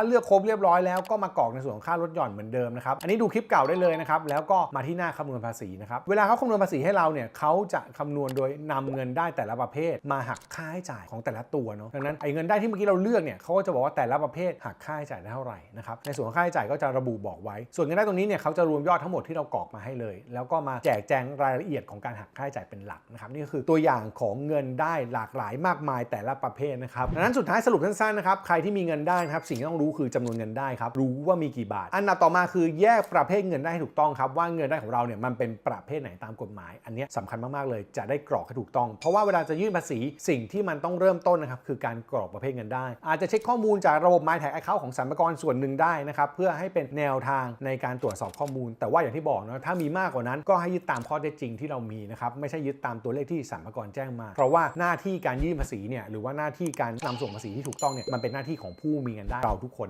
าเลือกครบเรียบร้อยแล้วก็มากรอกในส่วนของค่าลดหย่อนเหมือนเดิมนะครับ อันนี้ดูคลิปเก่าได้เลยนะครับ แล้วก็มาที่หน้าคำนวณภาษีนะครับ เวลาเขาคำนวณภาษีให้เราเนี่ยเขาจะคำนวณโดยนำเงินได้แต่ละประเภท มาหักค่าใช้จ่ายของแต่ละตัวเนาะ ดังนั้นไอ้เงินได้ที่เมื่อกี้เราเลือกเนี่ยเขาก็จะบอกว่าแต่ละประเภทหักค่าใช้จ่ายได้เท่าไหร่นะครับ ในส่วนของค่าใช้จ่ายก็จะระบุบอกไว้ ส่วนเงินได้ตรงนี้เนี่ยเขาจะรวมยอดทั้งหมดที่เรากรอกมาให้เลย แล้วก็มาแจกแจงรายละเอียดของการหักค่าใช้จ่ายเป็นหลักนะครับ นี่ก็คือตัวอย่างของเงินได้หลากหลายมากมายแต่ละประเภทนะครับดังนั้นสุดท้ายสรุปสั้นๆนะครับใครที่มีเงินได้นะครับสิ่งที่ต้องรู้คือจำนวนเงินได้ครับ รู้ว่ามีกี่บาท อันดับต่อมาคือแยกประเภทเงินได้ให้ถูกต้องครับว่าเงินได้ของเราเนี่ยมันเป็นประเภทไหนตามกฎหมาย อันนี้ยสำคัญมากๆเลยจะได้กรอกให้ถูกต้อง เพราะว่าเวลาจะยื่นภาษีสิ่งที่มันต้องเริ่มต้นนะครับคือการกรอกประเภทเงินได้ อาจจะเช็คข้อมูลจากระบบ My Tag Account ของสรรพากรส่วนหนึ่งได้นะครับเพื่อให้เป็นแนวทางในการตรวจสอบข้อมูล แต่ว่าอย่างที่บอกนะถ้ามีมากกว่านั้น ก็ให้ยึดตามข้อเท็จจริงที่เรามีนะครับไม่ใช่ยึดตามตัวเลขที่สรรพากรแจ้งมา เพราะว่าหน้าที่การยื่นภาษีเนี่ยหรือว่าหน้าที่การนำส่งภาษีที่ถูกต้องเนี่ยมันเป็นหน้าที่ของผู้มีเงินได้เราทุกคน